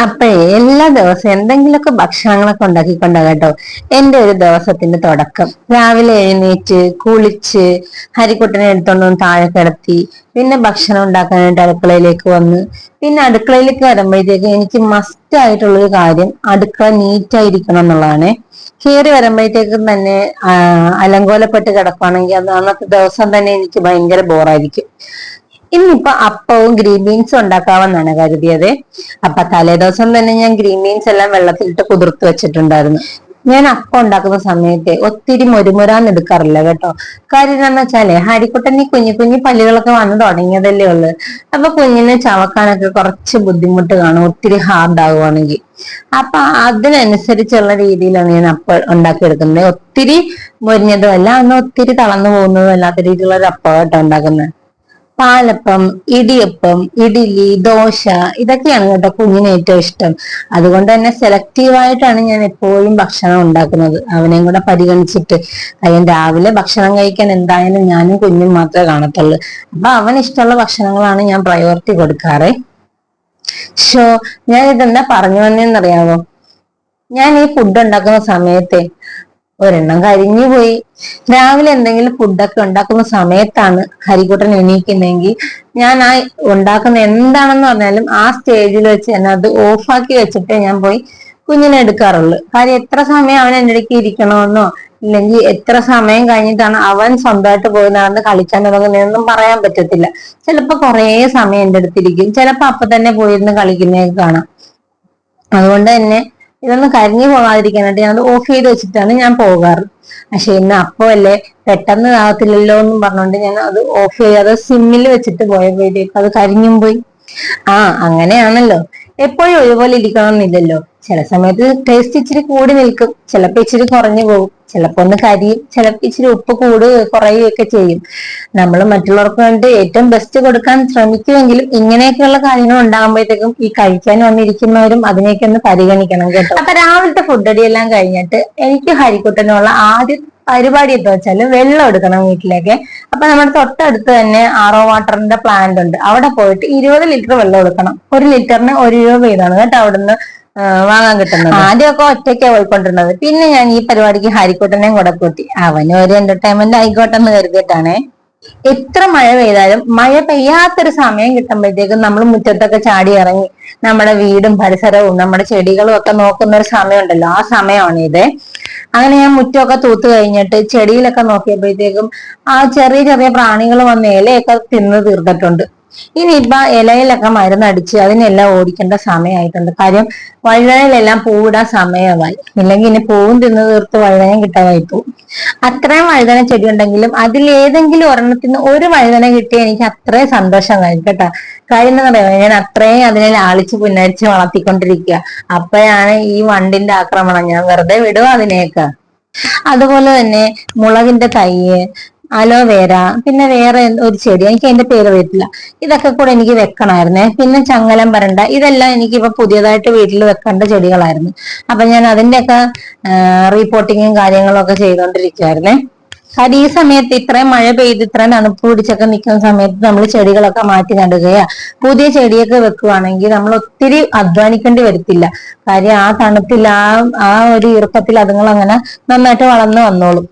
അപ്പോഴേ എല്ലാ ദിവസവും എന്തെങ്കിലുമൊക്കെ ഭക്ഷണങ്ങളൊക്കെ ഉണ്ടാക്കിക്കൊണ്ടാ കേട്ടോ. എന്റെ ഒരു ദിവസത്തിന്റെ തുടക്കം. രാവിലെ എഴുന്നേറ്റ് കുളിച്ച് ഹരിക്കുട്ടനെ എടുത്തോണ്ട് വന്ന് താഴെ കിടത്തി പിന്നെ ഭക്ഷണം ഉണ്ടാക്കാനായിട്ട് അടുക്കളയിലേക്ക് വന്ന് പിന്നെ അടുക്കളയിലേക്ക് വരുമ്പോഴത്തേക്ക് എനിക്ക് മസ്റ്റ് ആയിട്ടുള്ള ഒരു കാര്യം അടുക്കള നീറ്റ് ആയിരിക്കണം എന്നുള്ളതാണ്. കയറി വരുമ്പോഴത്തേക്കും തന്നെ അലങ്കോലപ്പെട്ട് കിടക്കുകയാണെങ്കിൽ അത് അന്നത്തെ ദിവസം തന്നെ എനിക്ക് ഭയങ്കര ബോറായിരിക്കും ഇന്നിപ്പോ അപ്പവും ഗ്രീൻ ബീൻസും ഉണ്ടാക്കാമെന്നാണ് കരുതിയത്. അപ്പൊ തലേദിവസം തന്നെ ഞാൻ ഗ്രീൻ ബീൻസ് എല്ലാം വെള്ളത്തിലിട്ട് കുതിർത്ത് വെച്ചിട്ടുണ്ടായിരുന്നു. ഞാൻ അപ്പം ഉണ്ടാക്കുന്ന സമയത്ത് ഒത്തിരി മുരുമുരാന്ന് എടുക്കാറില്ല കേട്ടോ. കാര്യം എന്താണെന്ന് വെച്ചാലേ ഈ കുഞ്ഞു കുഞ്ഞു പല്ലുകളൊക്കെ വന്നു തുടങ്ങിയതല്ലേ ഉള്ളു. അപ്പൊ കുഞ്ഞിനെ ചവക്കാനൊക്കെ കുറച്ച് ബുദ്ധിമുട്ട് കാണും ഒത്തിരി ഹാർഡ് ആകുവാണെങ്കിൽ അപ്പൊ അതിനനുസരിച്ചുള്ള രീതിയിലാണ് ഞാൻ അപ്പം ഉണ്ടാക്കിയെടുക്കുന്നത്. ഒത്തിരി മുരിഞ്ഞതും അല്ല അന്ന് ഒത്തിരി തളർന്നു പോകുന്നതും അല്ലാത്ത രീതിയിലുള്ള ഒരു അപ്പം കേട്ടോ ഉണ്ടാക്കുന്നത്. പാലപ്പം ഇടിയപ്പം ഇഡ്ഡലി ദോശ ഇതൊക്കെയാണ് കേട്ടോ കുഞ്ഞിന് ഏറ്റവും ഇഷ്ടം. അതുകൊണ്ട് തന്നെ സെലക്റ്റീവായിട്ടാണ് ഞാൻ എപ്പോഴും ഭക്ഷണം ഉണ്ടാക്കുന്നത്. അവനെയും കൂടെ പരിഗണിച്ചിട്ട് കാര്യം രാവിലെ ഭക്ഷണം കഴിക്കാൻ എന്തായാലും ഞാനും കുഞ്ഞും മാത്രമേ കാണത്തുള്ളൂ. അപ്പൊ അവൻ ഇഷ്ടമുള്ള ഭക്ഷണങ്ങളാണ് ഞാൻ പ്രയോറിറ്റി കൊടുക്കാറ്. ഷോ ഞാൻ ഇതെന്താ പറഞ്ഞു വന്നേന്നറിയാമോ ഞാൻ ഈ ഫുഡ് ഉണ്ടാക്കുന്ന സമയത്തെ ഒരെണ്ണം കരിഞ്ഞു പോയി. രാവിലെ എന്തെങ്കിലും ഫുഡൊക്കെ ഉണ്ടാക്കുന്ന സമയത്താണ് ഹരിക്കുട്ടൻ എണീക്കുന്നെങ്കിൽ ഞാൻ ആ ഉണ്ടാക്കുന്ന എന്താണെന്ന് പറഞ്ഞാലും ആ സ്റ്റേജിൽ വെച്ച് തന്നെ അത് ഓഫാക്കി വെച്ചിട്ടേ ഞാൻ പോയി കുഞ്ഞിനെ എടുക്കാറുള്ളൂ. കാര്യം എത്ര സമയം അവൻ എന്റെ ഇടയ്ക്ക് ഇരിക്കണമെന്നോ ഇല്ലെങ്കിൽ എത്ര സമയം കഴിഞ്ഞിട്ടാണ് അവൻ സ്വന്തമായിട്ട് പോയി നടന്ന് കളിക്കാൻ തുടങ്ങുന്നതെന്നും പറയാൻ പറ്റത്തില്ല. ചിലപ്പോ കുറേ സമയം എന്റെ അടുത്തിരിക്കും ചിലപ്പോ അപ്പൊ തന്നെ പോയിരുന്ന് കളിക്കുന്നതൊക്കെ കാണാം. അതുകൊണ്ട് തന്നെ ഇതൊന്നും കരിഞ്ഞു പോകാതിരിക്കാനായിട്ട് ഞാൻ ഓഫ് ചെയ്ത് വെച്ചിട്ടാണ് ഞാൻ പോകാറ്. പക്ഷെ ഇന്ന് അപ്പോ അല്ലേ പെട്ടെന്ന് ആകത്തില്ലല്ലോ എന്നും പറഞ്ഞുകൊണ്ട് ഞാൻ അത് ഓഫ് ചെയ്യാതെ സിമ്മിൽ വെച്ചിട്ട് പോയപ്പോഴത്തേക്ക് അത് കരിഞ്ഞും പോയി. ആ അങ്ങനെയാണല്ലോ. എപ്പോഴും ഒരുപോലെ ഇരിക്കണമെന്നില്ലല്ലോ. ചില സമയത്ത് ടേസ്റ്റ് ഇച്ചിരി കൂടി നിൽക്കും. ചിലപ്പോ ഇച്ചിരി കുറഞ്ഞു പോകും ചിലപ്പോ ഒന്ന് കരിയും ചിലപ്പോ ഇച്ചിരി ഉപ്പ് കൂട് കുറയുകയൊക്കെ ചെയ്യും. നമ്മൾ മറ്റുള്ളവർക്ക് വേണ്ടി ഏറ്റവും ബെസ്റ്റ് കൊടുക്കാൻ ശ്രമിക്കുമെങ്കിലും ഇങ്ങനെയൊക്കെയുള്ള കാര്യങ്ങൾ ഉണ്ടാകുമ്പോഴത്തേക്കും ഈ കഴിക്കാൻ വന്നിരിക്കുന്നവരും അതിനെയൊക്കെ ഒന്ന് പരിഗണിക്കണം കേട്ടോ. അപ്പൊ രാവിലത്തെ ഫുഡ് എല്ലാം കഴിഞ്ഞിട്ട് എനിക്ക് ഹരിക്കുട്ടനുള്ള ആദ്യ പരിപാടി എന്താ വെച്ചാൽ വെള്ളം എടുക്കണം വീട്ടിലേക്ക്. അപ്പൊ നമ്മുടെ തൊട്ടടുത്ത് തന്നെ ആറോ വാട്ടറിന്റെ പ്ലാന്റ് ഉണ്ട്. അവിടെ പോയിട്ട് ഇരുപത് ലിറ്റർ വെള്ളം എടുക്കണം. ഒരു ലിറ്ററിന് ഒരു രൂപ വീതമാണ് കേട്ടോ അവിടുന്ന് വാങ്ങാൻ കിട്ടുന്നത്. ആദ്യമൊക്കെ ഒറ്റയ്ക്കാ പോയിക്കൊണ്ടിരുന്നത്. പിന്നെ ഞാൻ ഈ പരിപാടിക്ക് ഹരിക്കോട്ടനെയും കൂടെ കൂട്ടി. അവനും ഒരു എന്റർടൈൻമെന്റ് ആയിക്കോട്ടെ എന്ന് കരുതിയിട്ടാണേ. എത്ര മഴ പെയ്താലും മഴ പെയ്യാത്തൊരു സമയം കിട്ടുമ്പോഴത്തേക്കും നമ്മൾ മുറ്റത്തൊക്കെ ചാടി ഇറങ്ങി നമ്മുടെ വീടും പരിസരവും നമ്മുടെ ചെടികളും ഒക്കെ നോക്കുന്ന ഒരു സമയമുണ്ടല്ലോ. ആ സമയമാണ് ഇത്. അങ്ങനെ ഞാൻ മുറ്റമൊക്കെ തൂത്ത് കഴിഞ്ഞിട്ട് ചെടിയിലൊക്കെ നോക്കിയപ്പോഴത്തേക്കും ആ ചെറിയ ചെറിയ പ്രാണികൾ വന്ന് ഇലയൊക്കെ തിന്ന് തീർന്നിട്ടുണ്ട് ഇപ്പൊ ഇലയിലൊക്കെ മരുന്നടിച്ച് അതിനെല്ലാം ഓടിക്കേണ്ട സമയമായിട്ടുണ്ട് കാര്യം വഴുതനയിലെല്ലാം പൂവിടാൻ സമയമായി. ഇല്ലെങ്കിൽ ഇനി പൂവും തിന്ന് തീർത്ത് വഴുതനം കിട്ടാതായി പോകും അത്രയും വഴുതന ചെടി ഉണ്ടെങ്കിലും അതിൽ ഏതെങ്കിലും ഒരെണ്ണത്തിന് ഒരു വഴുതന കിട്ടിയ എനിക്ക് അത്രയും സന്തോഷം കഴിയും കേട്ടോ. കാര്യം എന്ന് പറയുമ്പോൾ ഞാൻ അത്രയും അതിനെ ലാളിച്ച് പുന്നരിച്ച് വളർത്തിക്കൊണ്ടിരിക്കുക. അപ്പോഴാണ് ഈ വണ്ടിന്റെ ആക്രമണം. ഞാൻ വെറുതെ വിടുക അതിനെയൊക്കെ. അതുപോലെ തന്നെ മുളകിന്റെ തൈയ് അലോവേര പിന്നെ വേറെ ഒരു ചെടി. എനിക്ക് അതിന്റെ പേര് വരില്ല ഇതൊക്കെ കൂടെ എനിക്ക് വെക്കണമായിരുന്നേ. പിന്നെ ചങ്ങലം വരണ്ട. ഇതെല്ലാം എനിക്ക് ഇപ്പൊ പുതിയതായിട്ട് വീട്ടിൽ വെക്കേണ്ട ചെടികളായിരുന്നു. അപ്പൊ ഞാൻ അതിന്റെയൊക്കെ റീപോർട്ടിങ്ങും കാര്യങ്ങളും ഒക്കെ ചെയ്തുകൊണ്ടിരിക്കുവായിരുന്നേ അത് ഈ സമയത്ത് ഇത്രയും മഴ പെയ്ത് ഇത്രയും തണുപ്പ് പിടിച്ചൊക്കെ നിൽക്കുന്ന സമയത്ത് നമ്മൾ ചെടികളൊക്കെ മാറ്റി നടുകയാ. പുതിയ ചെടിയൊക്കെ വെക്കുവാണെങ്കിൽ നമ്മൾ ഒത്തിരി അധ്വാനിക്കേണ്ടി വരത്തില്ല. കാര്യം ആ തണുപ്പിൽ ആ ആ ഒരു ഈർപ്പത്തിൽ അതുങ്ങൾ അങ്ങനെ നന്നായിട്ട് വളർന്നു വന്നോളും.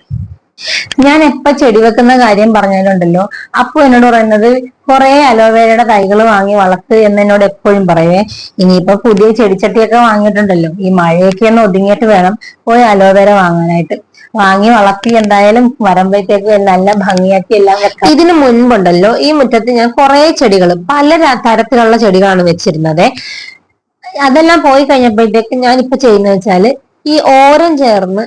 ഞാൻ എപ്പ ചെടി വെക്കുന്ന കാര്യം പറഞ്ഞാലുണ്ടല്ലോ അപ്പൊ എന്നോട് പറയുന്നത് കുറെ അലോവേരയുടെ തൈകൾ വാങ്ങി വളർത്ത് എന്ന് എന്നോട് എപ്പോഴും പറയേ. ഇനിയിപ്പൊ പുതിയ ചെടിച്ചട്ടിയൊക്കെ വാങ്ങിയിട്ടുണ്ടല്ലോ. ഈ മഴയൊക്കെ ഒന്ന് ഒതുങ്ങിയിട്ട് വേണം പോയി അലോവേര വാങ്ങാനായിട്ട്. വാങ്ങി വളർത്തി എന്തായാലും വരുമ്പോഴത്തേക്ക് നല്ല ഭംഗിയാക്കി എല്ലാം വെക്കാം. ഇതിനു മുൻപുണ്ടല്ലോ ഈ മുറ്റത്ത് ഞാൻ കുറെ ചെടികൾ പല തരത്തിലുള്ള ചെടികളാണ് വെച്ചിരുന്നത്. അതെല്ലാം പോയി കഴിഞ്ഞപ്പോഴത്തേക്ക് ഞാനിപ്പോ ചെയ്യുന്നത് വെച്ചാൽ ഈ ഓരം ചേർന്ന്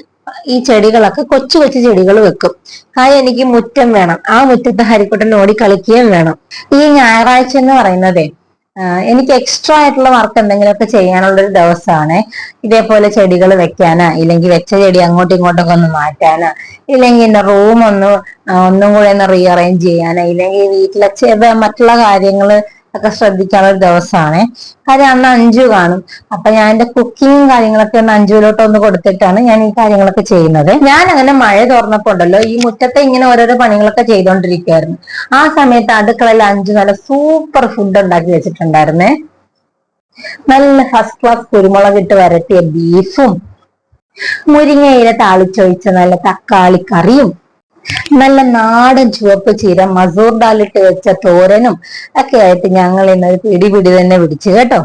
ഈ ചെടികളൊക്കെ കൊച്ചു കൊച്ചു ചെടികൾ വെക്കും. ഹായ് എനിക്ക് മുറ്റം വേണം. ആ മുറ്റത്ത് ഹരിക്കുട്ടൻ ഓടി കളിക്കുകയും വേണം. ഈ ഞായറാഴ്ച എന്ന് പറയുന്നതേ എനിക്ക് എക്സ്ട്രാ ആയിട്ടുള്ള വർക്ക് എന്തെങ്കിലുമൊക്കെ ചെയ്യാനുള്ള ഒരു ദിവസമാണ്. ഇതേപോലെ ചെടികൾ വെക്കാനാ ഇല്ലെങ്കിൽ വെച്ച ചെടി അങ്ങോട്ടും ഇങ്ങോട്ടൊക്കെ ഒന്ന് മാറ്റാനാ ഇല്ലെങ്കിൽ എന്റെ റൂം ഒന്ന് ഒന്നും കൂടെ ഒന്ന് റീഅറേഞ്ച് ചെയ്യാനാ ഇല്ലെങ്കിൽ വീട്ടിലെ മറ്റുള്ള കാര്യങ്ങൾ ഒക്കെ ശ്രദ്ധിക്കാനുള്ള ഒരു ദിവസമാണ്. കാര്യം അന്ന് അഞ്ചു കാണും. അപ്പൊ ഞാൻ എന്റെ കുക്കിങ്ങും കാര്യങ്ങളൊക്കെ ഒന്ന് അഞ്ചുവിലോട്ട് ഒന്ന് കൊടുത്തിട്ടാണ് ഞാൻ ഈ കാര്യങ്ങളൊക്കെ ചെയ്യുന്നത്. ഞാൻ അങ്ങനെ മഴ തുറന്നപ്പോ ഉണ്ടല്ലോ ഈ മുറ്റത്തെ ഇങ്ങനെ ഓരോരോ പണികളൊക്കെ ചെയ്തോണ്ടിരിക്കുവായിരുന്നു. ആ സമയത്ത് അടുക്കളയിൽ അഞ്ചു നല്ല സൂപ്പർ ഫുഡ് ഉണ്ടാക്കി വെച്ചിട്ടുണ്ടായിരുന്നേ. നല്ല ഫസ്റ്റ് ക്ലാസ് കുരുമുളക് ഇട്ട് വരട്ടിയ ബീഫും മുരിങ്ങയില താളിച്ചൊഴിച്ച നല്ല തക്കാളി കറിയും നല്ല നാടൻ ചുവപ്പ് ചീര മസൂർ ഡാലിട്ട് വെച്ച തോരനും ഒക്കെ ആയിട്ട് ഞങ്ങൾ ഇന്നൊരു പിടി പിടി തന്നെ പിടിച്ചു കേട്ടോ.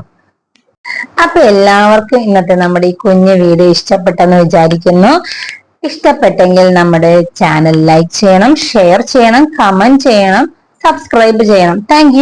അപ്പൊ എല്ലാവർക്കും ഇന്നത്തെ നമ്മുടെ ഈ കുഞ്ഞു വീഡിയോ ഇഷ്ടപ്പെട്ടെന്ന് വിചാരിക്കുന്നു. ഇഷ്ടപ്പെട്ടെങ്കിൽ നമ്മുടെ ചാനൽ ലൈക്ക് ചെയ്യണം ഷെയർ ചെയ്യണം കമന്റ് ചെയ്യണം സബ്സ്ക്രൈബ് ചെയ്യണം. താങ്ക്